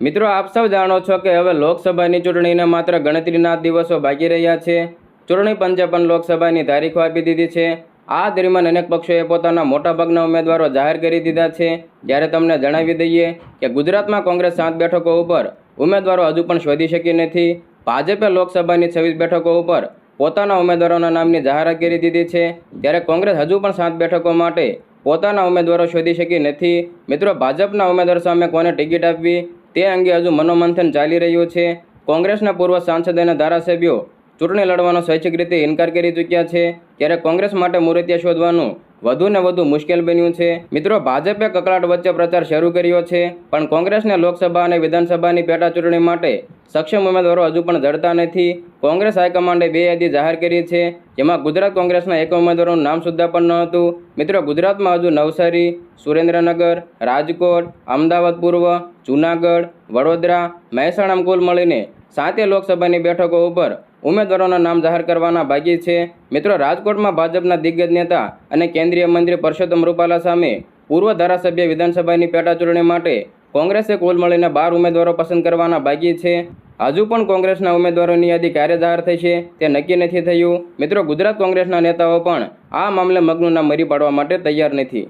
મિત્રો, આપ સૌ જાણો છો કે હવે લોકસભાની ચૂંટણીને માત્ર ગણતરીના દિવસો બાકી રહ્યા છે. ચૂંટણી પંચે પણ લોકસભાની તારીખો આપી દીધી છે. આ દરમિયાન અનેક પક્ષોએ પોતાના મોટાભાગના ઉમેદવારો જાહેર કરી દીધા છે. જ્યારે તમને જણાવી દઈએ કે ગુજરાતમાં કોંગ્રેસ સાત બેઠકો ઉપર ઉમેદવારો હજુ પણ શોધી શકી નથી. ભાજપે લોકસભાની છવ્વીસ બેઠકો ઉપર પોતાના ઉમેદવારોના નામની જાહેરાત કરી દીધી છે. ત્યારે કોંગ્રેસ હજુ પણ સાત બેઠકો માટે પોતાના ઉમેદવારો શોધી શકી નથી. મિત્રો, ભાજપના ઉમેદવાર સામે કોને ટિકિટ આપવી? તે અંગે હજુ મનોમંથન ચાલી રહ્યું છે. કોંગ્રેસના પૂર્વ સાંસદ અને ધારાસભ્યો ચૂંટણી લડવાનો સ્વૈચ્છિક રીતે ઇનકાર કરી ચૂક્યા છે. ત્યારે કોંગ્રેસ માટે મૂર્તિયા શોધવાનું વધુ ને વધુ મુશ્કેલ બન્યું છે. મિત્રો, ભાજપે કકળાટ વચ્ચે પ્રચાર શરૂ કર્યો છે, પણ કોંગ્રેસને લોકસભા અને વિધાનસભાની પેટા ચૂંટણી માટે સક્ષમ ઉમેદવારો હજુ પણ જડતા નથી. કોંગ્રેસ હાઈકમાન્ડે બે યાદી જાહેર કરી છે, જેમાં ગુજરાત કોંગ્રેસના એક ઉમેદવારોનું નામ સુદ્ધા પણ ન હતું. મિત્રો, ગુજરાતમાં હજુ નવસારી, સુરેન્દ્રનગર, રાજકોટ, અમદાવાદ પૂર્વ, જૂનાગઢ, વડોદરા મહેસાણા કુલ મળીને સાતે લોકસભાની બેઠકો ઉપર ઉમેદવારોના નામ જાહેર કરવાના બાકી છે. મિત્રો, રાજકોટમાં ભાજપના દિગ્ગજ નેતા અને કેન્દ્રીય મંત્રી પરસોત્તમ રૂપાલા સામે પૂર્વ ધારાસભ્ય વિધાનસભાની પેટાચૂંટણી માટે કોંગ્રેસે કુલ મળીને બાર ઉમેદવારો પસંદ કરવાના બાકી છે. હજુ પણ કોંગ્રેસના ઉમેદવારોની યાદી ક્યારે જાહેર થશે તે નક્કી નથી થયું. મિત્રો, ગુજરાત કોંગ્રેસના નેતાઓ પણ આ મામલે મગનું નામ મરી પાડવા માટે તૈયાર નથી.